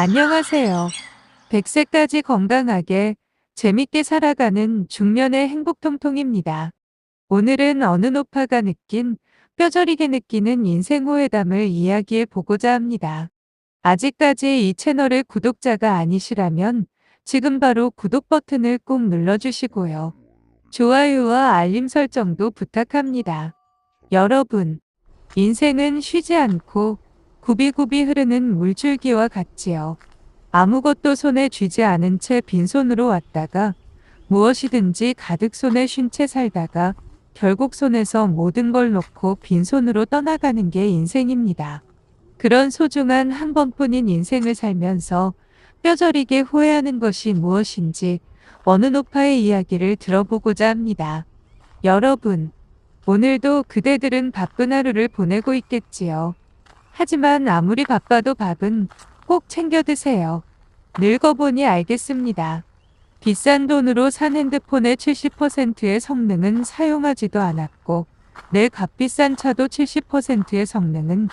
안녕하세요. 100세까지 건강하게 재밌게 살아가는 중년의 행복통통입니다. 오늘은 어느 노파가 느낀 뼈저리게 느끼는 인생 후회담을 이야기해 보고자 합니다. 아직까지 이 채널의 구독자가 아니시라면 지금 바로 구독 버튼을 꼭 눌러주시고요. 좋아요와 알림 설정도 부탁합니다. 여러분, 인생은 쉬지 않고 굽이굽이 흐르는 물줄기와 같지요. 아무것도 손에 쥐지 않은 채 빈손으로 왔다가 무엇이든지 가득 손에 쉰 채 살다가 결국 손에서 모든 걸 놓고 빈손으로 떠나가는 게 인생입니다. 그런 소중한 한 번뿐인 인생을 살면서 뼈저리게 후회하는 것이 무엇인지 어느 노파의 이야기를 들어보고자 합니다. 여러분, 오늘도 그대들은 바쁜 하루를 보내고 있겠지요. 하지만 아무리 바빠도 밥은 꼭 챙겨 드세요. 늙어보니 알겠습니다. 비싼 돈으로 산 핸드폰의 70%의 성능은 사용하지도 않았고 내 값비싼 차도 70%의 성능은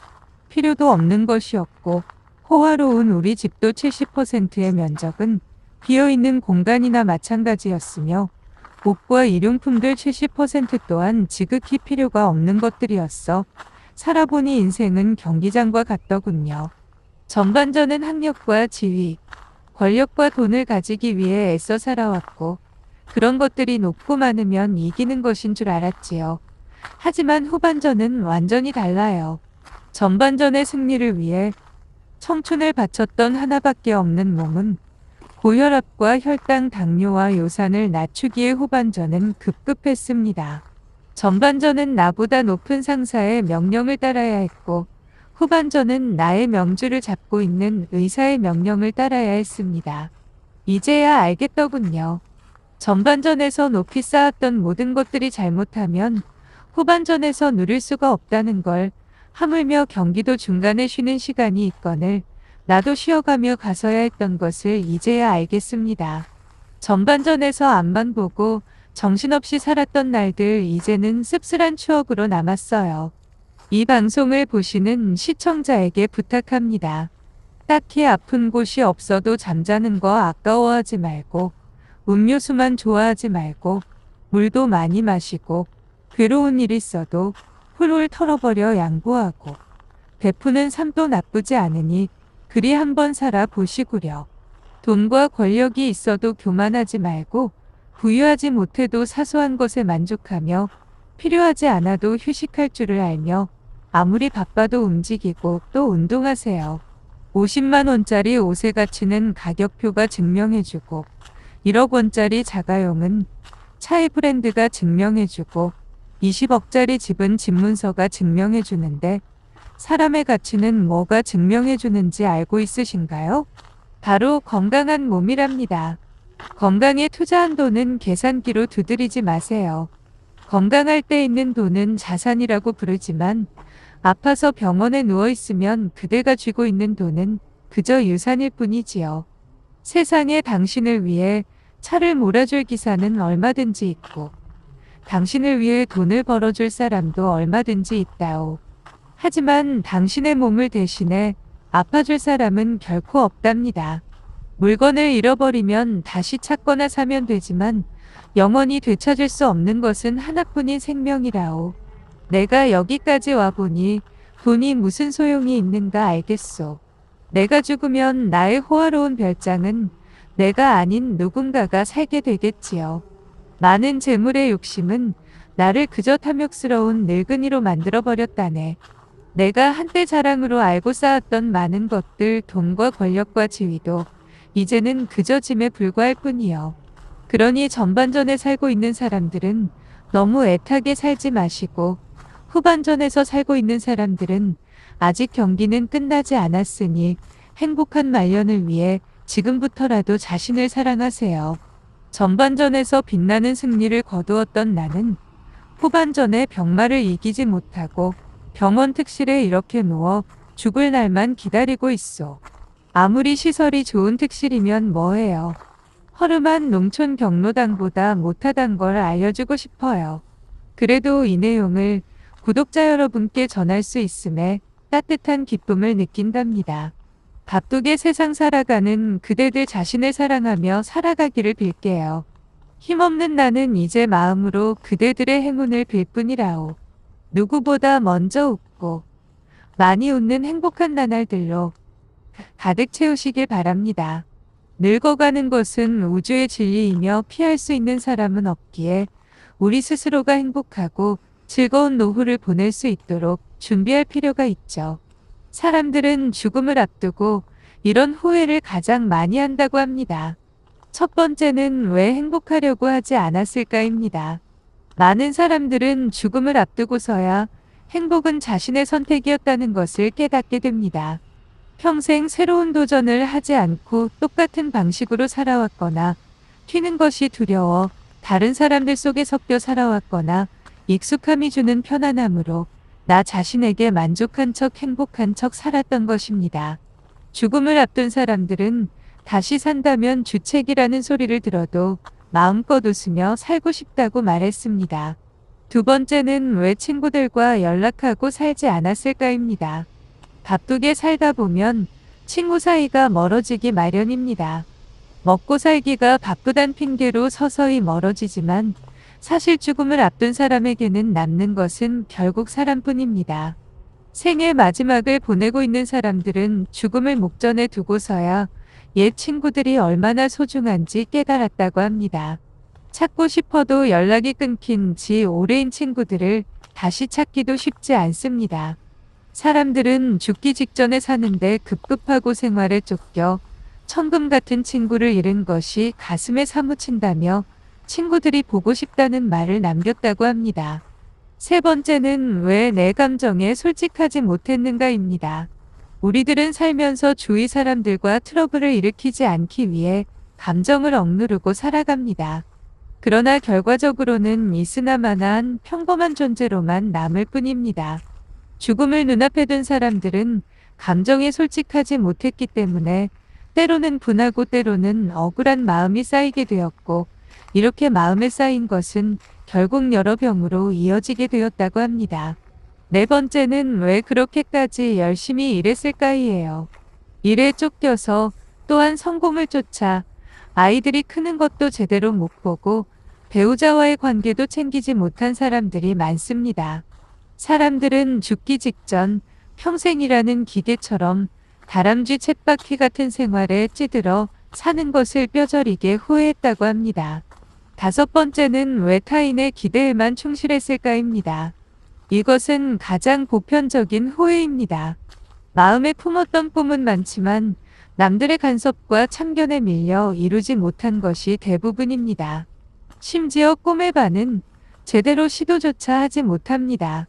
필요도 없는 것이었고 호화로운 우리 집도 70%의 면적은 비어있는 공간이나 마찬가지였으며 옷과 일용품들 70% 또한 지극히 필요가 없는 것들이었어 살아보니 인생은 경기장과 같더군요. 전반전은 학력과 지위, 권력과 돈을 가지기 위해 애써 살아왔고 그런 것들이 높고 많으면 이기는 것인 줄 알았지요. 하지만 후반전은 완전히 달라요. 전반전의 승리를 위해 청춘을 바쳤던 하나밖에 없는 몸은 고혈압과 혈당 당뇨와 요산을 낮추기에 후반전은 급급했습니다. 전반전은 나보다 높은 상사의 명령을 따라야 했고 후반전은 나의 명주를 잡고 있는 의사의 명령을 따라야 했습니다. 이제야 알겠더군요. 전반전에서 높이 쌓았던 모든 것들이 잘못하면 후반전에서 누릴 수가 없다는 걸 하물며 경기도 중간에 쉬는 시간이 있거늘 나도 쉬어가며 가서야 했던 것을 이제야 알겠습니다. 전반전에서 앞만 보고 정신없이 살았던 날들 이제는 씁쓸한 추억으로 남았어요. 이 방송을 보시는 시청자에게 부탁합니다. 딱히 아픈 곳이 없어도 잠자는 거 아까워하지 말고 음료수만 좋아하지 말고 물도 많이 마시고 괴로운 일 있어도 훌훌 털어버려 양보하고 베푸는 삶도 나쁘지 않으니 그리 한번 살아 보시구려. 돈과 권력이 있어도 교만하지 말고 부유하지 못해도 사소한 것에 만족하며 필요하지 않아도 휴식할 줄을 알며 아무리 바빠도 움직이고 또 운동하세요. 50만 원짜리 옷에 갇히는 가격표가 증명해주고 1억 원짜리 자가용은 차의 브랜드가 증명해주고 20억짜리 집은 집문서가 증명해주는데 사람의 가치는 뭐가 증명해주는지 알고 있으신가요? 바로 건강한 몸이랍니다. 건강에 투자한 돈은 계산기로 두드리지 마세요. 건강할 때 있는 돈은 자산이라고 부르지만 아파서 병원에 누워 있으면 그대가 쥐고 있는 돈은 그저 유산일 뿐이지요. 세상에 당신을 위해 차를 몰아줄 기사는 얼마든지 있고 당신을 위해 돈을 벌어줄 사람도 얼마든지 있다오. 하지만 당신의 몸을 대신해 아파줄 사람은 결코 없답니다. 물건을 잃어버리면 다시 찾거나 사면 되지만 영원히 되찾을 수 없는 것은 하나뿐인 생명이라오. 내가 여기까지 와보니 돈이 무슨 소용이 있는가 알겠소. 내가 죽으면 나의 호화로운 별장은 내가 아닌 누군가가 살게 되겠지요. 많은 재물의 욕심은 나를 그저 탐욕스러운 늙은이로 만들어버렸다네. 내가 한때 자랑으로 알고 쌓았던 많은 것들, 돈과 권력과 지위도 이제는 그저 짐에 불과할 뿐이요. 그러니 전반전에 살고 있는 사람들은 너무 애타게 살지 마시고 후반전에서 살고 있는 사람들은 아직 경기는 끝나지 않았으니 행복한 말년을 위해 지금부터라도 자신을 사랑하세요. 전반전에서 빛나는 승리를 거두었던 나는 후반전에 병마를 이기지 못하고 병원 특실에 이렇게 누워 죽을 날만 기다리고 있어. 아무리 시설이 좋은 특실이면 뭐해요. 허름한 농촌 경로당보다 못하단 걸 알려주고 싶어요. 그래도 이 내용을 구독자 여러분께 전할 수 있음에 따뜻한 기쁨을 느낀답니다. 바쁘게 세상 살아가는 그대들 자신을 사랑하며 살아가기를 빌게요. 힘없는 나는 이제 마음으로 그대들의 행운을 빌 뿐이라오. 누구보다 먼저 웃고 많이 웃는 행복한 나날들로 가득 채우시길 바랍니다. 늙어가는 것은 우주의 진리이며 피할 수 있는 사람은 없기에 우리 스스로가 행복하고 즐거운 노후를 보낼 수 있도록 준비할 필요가 있죠. 사람들은 죽음을 앞두고 이런 후회를 가장 많이 한다고 합니다. 첫 번째는 왜 행복하려고 하지 않았을까입니다. 많은 사람들은 죽음을 앞두고서야 행복은 자신의 선택이었다는 것을 깨닫게 됩니다. 평생 새로운 도전을 하지 않고 똑같은 방식으로 살아왔거나 튀는 것이 두려워 다른 사람들 속에 섞여 살아왔거나 익숙함이 주는 편안함으로 나 자신에게 만족한 척 행복한 척 살았던 것입니다. 죽음을 앞둔 사람들은 다시 산다면 주책이라는 소리를 들어도 마음껏 웃으며 살고 싶다고 말했습니다. 두 번째는 왜 친구들과 연락하고 살지 않았을까입니다. 바쁘게 살다 보면 친구 사이가 멀어지기 마련입니다. 먹고 살기가 바쁘단 핑계로 서서히 멀어지지만 사실 죽음을 앞둔 사람에게는 남는 것은 결국 사람뿐입니다. 생의 마지막을 보내고 있는 사람들은 죽음을 목전에 두고서야 옛 친구들이 얼마나 소중한지 깨달았다고 합니다. 찾고 싶어도 연락이 끊긴 지 오래인 친구들을 다시 찾기도 쉽지 않습니다. 사람들은 죽기 직전에 사는데 급급하고 생활에 쫓겨 천금 같은 친구를 잃은 것이 가슴에 사무친다며 친구들이 보고 싶다는 말을 남겼다고 합니다. 세 번째는 왜 내 감정에 솔직하지 못했는가입니다. 우리들은 살면서 주위 사람들과 트러블을 일으키지 않기 위해 감정을 억누르고 살아갑니다. 그러나 결과적으로는 있으나마나한 평범한 존재로만 남을 뿐입니다. 죽음을 눈앞에 둔 사람들은 감정에 솔직하지 못했기 때문에 때로는 분하고 때로는 억울한 마음이 쌓이게 되었고 이렇게 마음에 쌓인 것은 결국 여러 병으로 이어지게 되었다고 합니다. 네 번째는 왜 그렇게까지 열심히 일했을까이에요. 일에 쫓겨서 또한 성공을 쫓아 아이들이 크는 것도 제대로 못 보고 배우자와의 관계도 챙기지 못한 사람들이 많습니다. 사람들은 죽기 직전 평생이라는 기계처럼 다람쥐 쳇바퀴 같은 생활에 찌들어 사는 것을 뼈저리게 후회했다고 합니다. 다섯 번째는 왜 타인의 기대에만 충실했을까입니다. 이것은 가장 보편적인 후회입니다. 마음에 품었던 꿈은 많지만 남들의 간섭과 참견에 밀려 이루지 못한 것이 대부분입니다. 심지어 꿈의 반은 제대로 시도조차 하지 못합니다.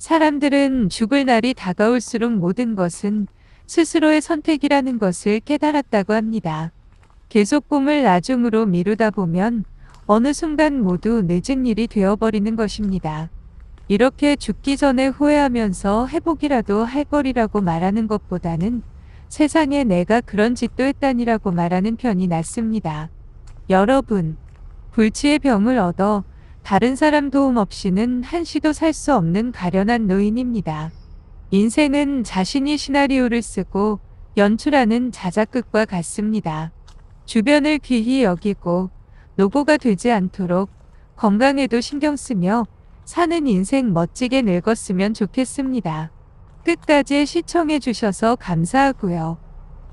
사람들은 죽을 날이 다가올수록 모든 것은 스스로의 선택이라는 것을 깨달았다고 합니다. 계속 꿈을 나중으로 미루다 보면 어느 순간 모두 늦은 일이 되어버리는 것입니다. 이렇게 죽기 전에 후회하면서 회복이라도 할 거리라고 말하는 것보다는 세상에 내가 그런 짓도 했다니라고 말하는 편이 낫습니다. 여러분, 불치의 병을 얻어 다른 사람 도움 없이는 한시도 살 수 없는 가련한 노인입니다. 인생은 자신이 시나리오를 쓰고 연출하는 자작극과 같습니다. 주변을 귀히 여기고 노고가 되지 않도록 건강에도 신경 쓰며 사는 인생 멋지게 늙었으면 좋겠습니다. 끝까지 시청해 주셔서 감사하고요.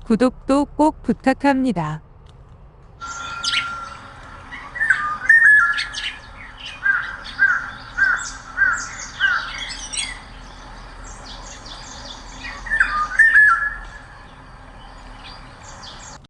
구독도 꼭 부탁합니다.